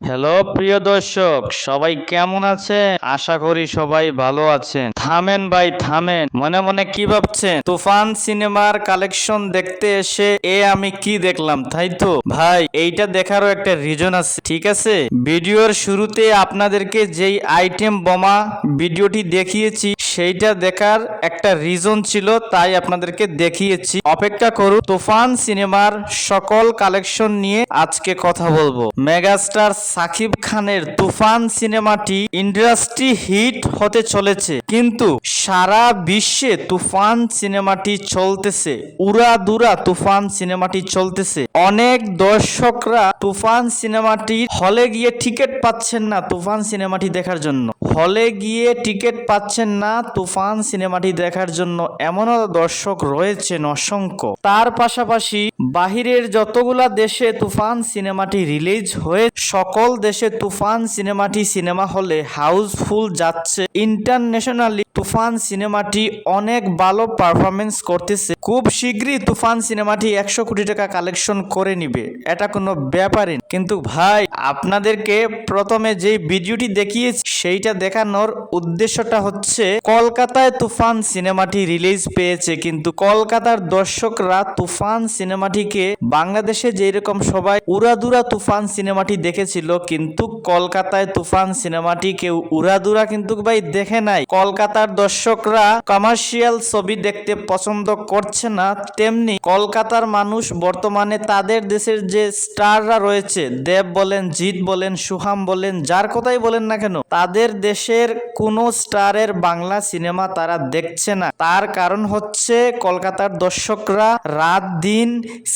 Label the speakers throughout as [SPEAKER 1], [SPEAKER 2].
[SPEAKER 1] Hello, প্রিয় দর্শক, সবাই কেমন আছেন? আশা করি সবাই ভালো আছেন। থামেন ভাই, থামেন। মনে মনে কি ভাবছেন? তুফান সিনেমার কালেকশন দেখতে এসে এ আমি কি দেখলাম, তাই তো? ভাই, এইটা দেখারও একটা রিজন আছে, ঠিক আছে? ভিডিওর শুরুতে আপনাদেরকে যেই আইটেম বোমা ভিডিওটি দেখিয়েছি সেইটা দেখার একটা রিজন ছিল, তাই আপনাদেরকে দেখিয়েছি। অপেক্ষা করুন, তুফান সিনেমার সকল কালেকশন নিয়ে আজকে কথা বলব। মেগাস্টার সাকিব খানের তুফান সিনেমাটি ইন্ডাস্ট্রি হিট হতে চলেছে। কিন্তু সারা বিশ্বে তুফান সিনেমাটি চলতেছে, উড়াদুরা তুফান সিনেমাটি চলতেছে। অনেক দর্শকরা তুফান সিনেমাটি হলে গিয়ে টিকিট পাচ্ছেন না তুফান সিনেমাটি দেখার জন্য। হলে গিয়ে টিকিট পাচ্ছেন না তুফান সিনেমাটি দেখার জন্য এমনও দর্শক রয়েছেন অসংখ্য। তার পাশাপাশি বাহিরের যতগুলা দেশে তুফান সিনেমাটি রিলিজ হয়ে সকল দেশে তুফান সিনেমাটি সিনেমা হলে হাউসফুল যাচ্ছে। ইন্টারন্যাশনালি তুফান সিনেমাটি অনেক ভালো পারফরমেন্স করতেছে। খুব শীঘ্রই তুফান সিনেমাটি একশো কোটি টাকা কালেকশন করে নিবে। এটা কোনো ব্যাপারই কিন্তু ভাই, আপনাদেরকে প্রথমে যে ভিডিওটি দেখিয়েছি, সেইটা দেখানোর উদ্দেশ্যটা হচ্ছে, কলকাতায় তুফান সিনেমাটি রিলিজ পেয়েছে, কিন্তু কলকাতার দর্শকরা তুফান সিনেমাটিকে বাংলাদেশে যেরকম সবাই উড়াদুরা তুফান সিনেমাটি দেখেছিল, কিন্তু কলকাতায় তুফান সিনেমাটি কেউ উড়াদুরা কিন্তু ভাই দেখে নাই। কলকাতার দর্শকরা কমার্শিয়াল ছবি দেখতে পছন্দ করছে না, তেমনি কলকাতার মানুষ বর্তমানে তাদের দেশের যে স্টাররা রয়েছে, দেব বলেন, জিৎ বলেন, সুহাম বলেন, যার কথাই বলেন না কেন, তাদের দেশের কোনো স্টারের বাংলা সিনেমা তারা দেখছে না। তার কারণ হচ্ছে কলকাতার দর্শকরা রাত দিন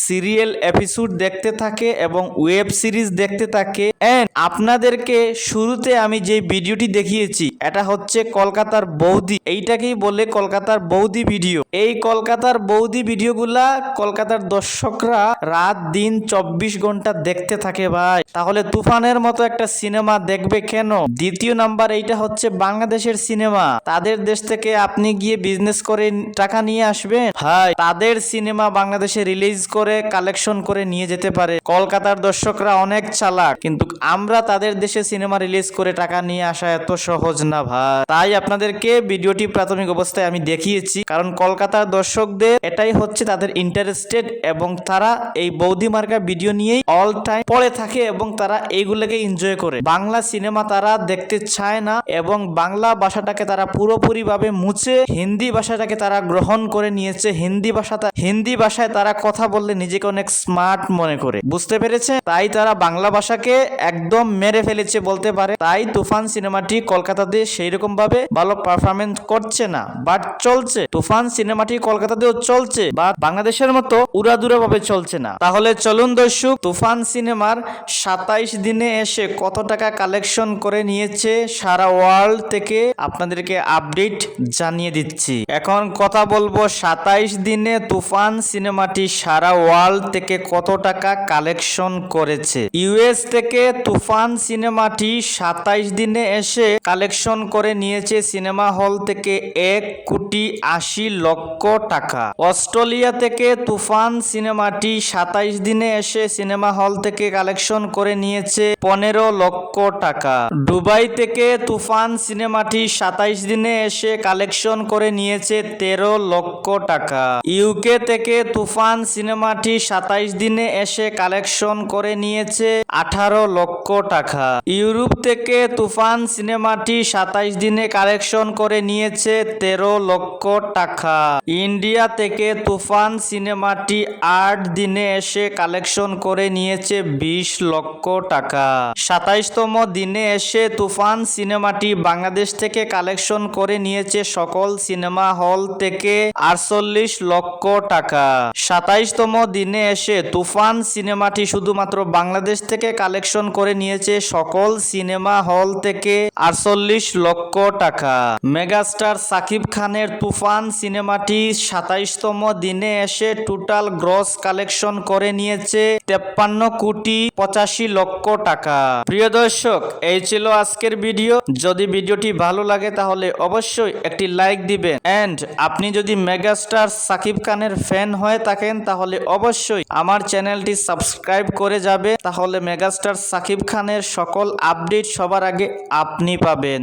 [SPEAKER 1] সিরিয়াল এপিসোড দেখতে থাকে এবং ওয়েব সিরিজ দেখতে থাকে। অ্যান্ড আপনাদেরকে শুরুতে আমি যে ভিডিওটি দেখিয়েছি এটা হচ্ছে কলকাতার বৌদি। এইটাকেই বলে কলকাতার বৌদি ভিডিও। এই কলকাতার বৌদি ভিডিওগুলা কলকাতার দর্শকরা রাত দিন চব্বিশ ঘণ্টা দেখতে থাকে ভাই। তাহলে তুফানের মতো একটা সিনেমা দেখবে কেন? দ্বিতীয় নাম্বার এইটা হচ্ছে বাংলাদেশের সিনেমা। তাদের দেশ থেকে আপনি গিয়ে বিজনেস করে টাকা নিয়ে আসবেন। ভাই, তাদের সিনেমা বাংলাদেশে রিলিজ করে কালেকশন করে নিয়ে যেতে পারে। কলকাতার দর্শকরা অনেক চালাক। কিন্তু আমরা তাদের দেশে সিনেমা রিলিজ করে টাকা নিয়ে আসা এত সহজ না ভাই। তাই আপনাদেরকে ভিডিওটি প্রাথমিক অবস্থায় আমি দেখিয়েছি। কারণ কলকাতার দর্শকদের এটাই হচ্ছে তাদের ইন্টারেস্টেড এবং তারা এই বৌদি মার্কা ভিডিও নিয়েই অল টাইম পড়ে থাকে এবং তারা এইগুলোকে এনজয় করে। বাংলা সিনেমা তারা দেখতে চায় না এবং বাংলা ভাষাটাকে তারা পুরোপুরি ভাবে মুছে হিন্দি ভাষাটাকে তারা গ্রহণ করে নিয়েছে। হিন্দি ভাষাটা হিন্দি ভাষায় তারা কথা বললে নিজেকে অনেক স্মার্ট মনে করে। বুঝতে পেরেছে তাই তারা বাংলা ভাষাকে একদম মেরে ফেলেছে বলতে পারে। তাই তুফান সিনেমাটি কলকাতাতে সেই রকম ভাবে ভালো পারফরমেন্স করছে না বাট চলছে। তুফান সিনেমাটি কলকাতাতেও চলছে বা বাংলাদেশের মতো উড়াদুরা ভাবে চলছে না। তাহলে চলুন দর্শক, তুফান সিনেমার সাতাইশ দিনে এসে কত টাকা কালেকশন করে নিয়েছে সারা ওয়ার্ল্ড থেকে আপনাদেরকে আপডেট জানিয়ে দিচ্ছি। এখন কথা বলব সাতাইশ দিনে তুফান সিনেমাটি সারা ওয়ার্ল্ড থেকে কত টাকা কালেকশন করেছে। ইউএস থেকে তুফান সিনেমাটি সাতাইশ দিনে এসে কালেকশন করে নিয়েছে সিনেমা হল থেকে এক কোটি আশি লক্ষ টাকা। অস্ট্রেলিয়া থেকে তুফান সিনেমাটি সাতাইশ দিনে এসে সিনেমা হল থেকে কালেকশন করে নিয়েছে পনেরো লক্ষ টাকা। দুবাই থেকে তুফান সিনেমাটি সাতাইশ দিনে এসে কালেকশন করে নিয়েছে তেরো লক্ষ টাকা। ইউকে থেকে তুফান সিনেমাটি সাতাইশ দিনে এসে কালেকশন করে নিয়েছে আঠারো লক্ষ টাকা। ইউরোপ থেকে তুফান সিনেমাটি সাতাইশ দিনে কালেকশন করে নিয়েছে তেরো লক্ষ টাকা। ইন্ডিয়া থেকে তুফান সিনেমাটি আট দিনে এসে কালেকশন করে নিয়েছে বিশ লক্ষ টাকা। সাতাইশতম দিনে এসে তুফান সিনেমাটি বাংলাদেশ থেকে কালেকশন করে নিয়েছে সকল সিনেমা হল থেকে আটচল্লিশ লক্ষ টাকা। সাতাইশতম দিনে এসে তুফান সিনেমাটি শুধুমাত্র বাংলাদেশ থেকে কালেকশন করে নিয়েছে সকল সিনেমা হল থেকে আটচল্লিশ লক্ষ টাকা। মেগাস্টার সাকিব খানের তুফান সিনেমাটি সাতাইশতম দিনে এসে টোটাল গ্রস কালেকশন করে নিয়েছে তেপ্পান্ন কোটি পঁচাশি লক্ষ টাকা। প্রিয় দর্শক, এই ছিল আজকের ভিডিও। যদি ভিডিওটি ভালো লাগে তাহলে অবশ্যই একটি লাইক দিবেন। এন্ড আপনি যদি মেগাস্টার সাকিব খানের ফ্যান হয়ে থাকেন তাহলে অবশ্যই আমার চ্যানেলটি সাবস্ক্রাইব করে যাবে। তাহলে মেগাস্টার সাকিব খানের সকল আপডেট সবার আগে আপনি পাবেন।